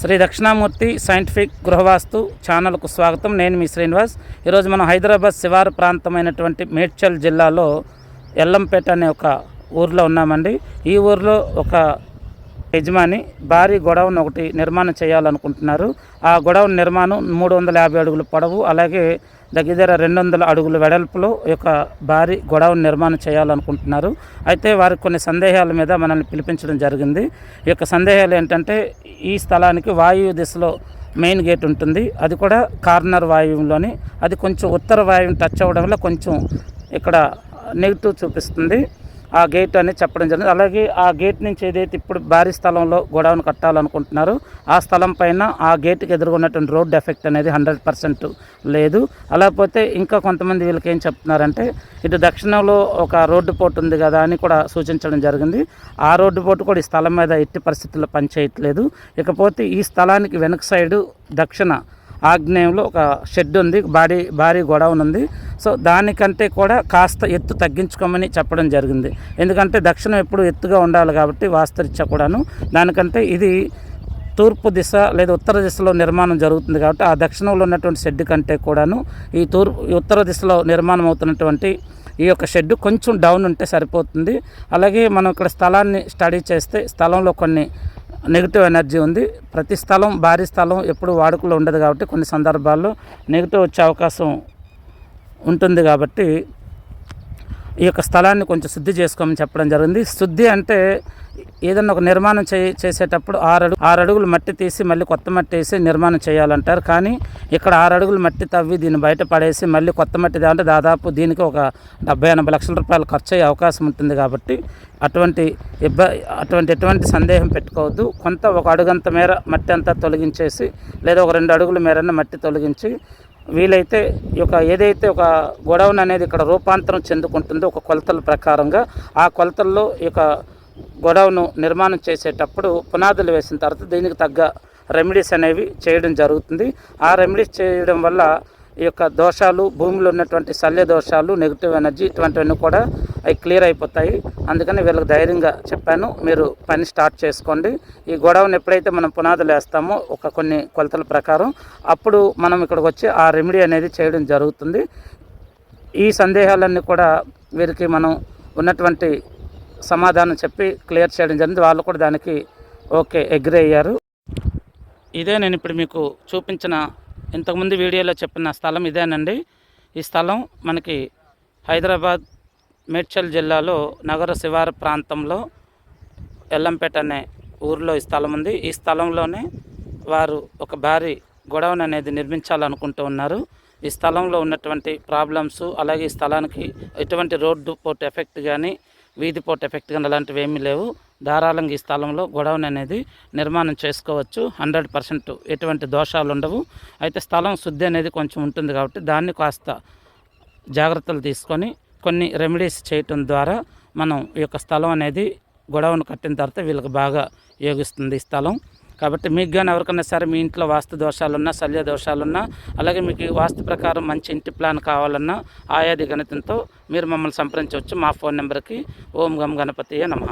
Shri Dakshinamurthy scientific గృహవాస్తు ఛానల్కు స్వాగతం. నేను మీ శ్రీనివాస్. ఈరోజు మనం హైదరాబాద్ శివారు ప్రాంతమైనటువంటి మేడ్చల్ జిల్లాలో ఎల్లంపేట అనే ఒక ఊర్లో ఉన్నామండి. ఈ ఊర్లో ఒక యజమాని భారీ గొడవను ఒకటి నిర్మాణం చేయాలనుకుంటున్నారు. ఆ గొడవ నిర్మాణం మూడు వందల యాభై అడుగుల పొడవు అలాగే దగ్గర రెండు వందల అడుగుల వెడల్పులో ఒక యొక్క భారీ గొడవను నిర్మాణం చేయాలనుకుంటున్నారు. అయితే వారికి కొన్ని సందేహాల మీద మనల్ని పిలిపించడం జరిగింది. ఈ యొక్క సందేహాలు ఏంటంటే ఈ స్థలానికి వాయువు దిశలో మెయిన్ గేట్ ఉంటుంది. అది కూడా కార్నర్ వాయువులోని. అది కొంచెం ఉత్తర వాయువుని టచ్ అవ్వడం వల్ల కొంచెం ఇక్కడ నెగిటివ్ చూపిస్తుంది. ఆ గేట్ అని చెప్పడం జరిగింది. అలాగే ఆ గేట్ నుంచి ఏదైతే ఇప్పుడు భారీ స్థలంలో గోడౌన్ కట్టాలనుకుంటున్నారో ఆ స్థలం పైన ఆ గేట్కి ఎదుర్కొన్నటువంటి రోడ్ ఎఫెక్ట్ అనేది హండ్రెడ్ పర్సెంట్ లేదు. అలాపోతే ఇంకా కొంతమంది వీళ్ళకి ఏం చెప్తున్నారంటే ఇటు దక్షిణంలో ఒక రోడ్డు పోటు ఉంది కదా అని కూడా సూచించడం జరిగింది. ఆ రోడ్డు పోటు కూడా ఈ స్థలం మీద ఎట్టి పరిస్థితుల్లో పనిచేయట్లేదు. ఇకపోతే ఈ స్థలానికి వెనక సైడు దక్షిణ ఆగ్నేయంలో ఒక షెడ్ ఉంది భారీ భారీ గోడౌన్ ఉంది. సో దానికంటే కూడా కాస్త ఎత్తు తగ్గించుకోమని చెప్పడం జరిగింది. ఎందుకంటే దక్షిణం ఎప్పుడు ఎత్తుగా ఉండాలి కాబట్టి వాస్తరీత్యా కూడాను. దానికంటే ఇది తూర్పు దిశ లేదా ఉత్తర దిశలో నిర్మాణం జరుగుతుంది కాబట్టి ఆ దక్షిణంలో ఉన్నటువంటి షెడ్ కంటే కూడాను ఈ తూర్పు ఈ ఉత్తర దిశలో నిర్మాణం అవుతున్నటువంటి ఈ యొక్క షెడ్ కొంచెం డౌన్ ఉంటే సరిపోతుంది. అలాగే మనం ఇక్కడ స్థలాన్ని స్టడీ చేస్తే స్థలంలో కొన్ని నెగిటివ్ ఎనర్జీ ఉంది. ప్రతి స్థలం భారీ స్థలం ఎప్పుడు వాడుకలో ఉండదు కాబట్టి కొన్ని సందర్భాల్లో నెగిటివ్ వచ్చే అవకాశం ఉంటుంది కాబట్టి ఈ యొక్క స్థలాన్ని కొంచెం శుద్ధి చేసుకోమని చెప్పడం జరిగింది. శుద్ధి అంటే ఏదన్నా ఒక నిర్మాణం చే చేసేటప్పుడు ఆరు అడుగు ఆరు అడుగులు మట్టి తీసి మళ్ళీ కొత్త మట్టి వేసి నిర్మాణం చేయాలంటారు. కానీ ఇక్కడ ఆరు అడుగులు మట్టి తవ్వి దీన్ని బయట పడేసి మళ్ళీ కొత్త మట్టి అంటే దాదాపు దీనికి ఒక డెబ్బై ఎనభై లక్షల రూపాయలు ఖర్చు అయ్యే అవకాశం ఉంటుంది కాబట్టి అటువంటి ఇబ్బ అటువంటి ఎటువంటి సందేహం పెట్టుకోవద్దు. కొంత ఒక అడుగంత మేర మట్టి అంతా తొలగించేసి లేదా ఒక రెండు అడుగుల మేరన్న మట్టి తొలగించి వీలైతే ఈ యొక్క ఏదైతే ఒక గొడవన్ అనేది ఇక్కడ రూపాంతరం చెందుకుంటుందో ఒక కొలతల ప్రకారంగా ఆ కొలతల్లో ఈ యొక్క గొడవను నిర్మాణం చేసేటప్పుడు పునాదులు వేసిన తర్వాత దీనికి తగ్గ రెమెడీస్ అనేవి చేయడం జరుగుతుంది. ఆ రెమెడీస్ చేయడం వల్ల ఈ యొక్క దోషాలు భూమిలో ఉన్నటువంటి శల్య దోషాలు నెగిటివ్ ఎనర్జీ ఇటువంటివన్నీ కూడా అవి క్లియర్ అయిపోతాయి. అందుకని వీళ్ళకి ధైర్యంగా చెప్పాను. మీరు పని స్టార్ట్ చేసుకోండి. ఈ గొడవను ఎప్పుడైతే మనం పునాదులు వేస్తామో ఒక కొన్ని కొలతల ప్రకారం అప్పుడు మనం ఇక్కడికి వచ్చి ఆ రెమెడీ అనేది చేయడం జరుగుతుంది. ఈ సందేహాలన్నీ కూడా వీరికి మనం ఉన్నటువంటి సమాధానం చెప్పి క్లియర్ చేయడం జరిగింది. వాళ్ళు కూడా దానికి ఓకే అగ్రి అయ్యారు. ఇదే నేను ఇప్పుడు మీకు చూపించిన ఇంతకుముందు వీడియోలో చెప్పిన స్థలం ఇదేనండి. ఈ స్థలం మనకి హైదరాబాద్ మేడ్చల్ జిల్లాలో నగర శివార ప్రాంతంలో ఎల్లంపేట అనే ఊరిలో ఈ స్థలం ఉంది. ఈ స్థలంలోనే వారు ఒక భారీ గొడవను అనేది నిర్మించాలనుకుంటూ ఉన్నారు. ఈ స్థలంలో ఉన్నటువంటి ప్రాబ్లమ్స్ అలాగే ఈ స్థలానికి ఎటువంటి రోడ్డు పోటు ఎఫెక్ట్ కానీ వీధి పోటు ఎఫెక్ట్ కానీ అలాంటివి ఏమీ లేవు. ధారాళంగా ఈ స్థలంలో గొడవన్ అనేది నిర్మాణం చేసుకోవచ్చు. హండ్రెడ్ పర్సెంట్ ఎటువంటి దోషాలు ఉండవు. అయితే స్థలం శుద్ధి అనేది కొంచెం ఉంటుంది కాబట్టి దాన్ని కాస్త జాగ్రత్తలు తీసుకొని కొన్ని రెమెడీస్ చేయటం ద్వారా మనం ఈ యొక్క స్థలం అనేది గొడవను కట్టిన తర్వాత వీళ్ళకి బాగా యోగిస్తుంది ఈ స్థలం. కాబట్టి మీకు కానీ ఎవరికైనా సరే మీ ఇంట్లో వాస్తు దోషాలున్నా శల్య దోషాలున్నా అలాగే మీకు వాస్తు ప్రకారం మంచి ఇంటి ప్లాన్ కావాలన్నా ఆయాది గణితంతో మీరు మమ్మల్ని సంప్రదించవచ్చు. మా ఫోన్ నెంబర్కి ఓం గం గణపతియే నమ.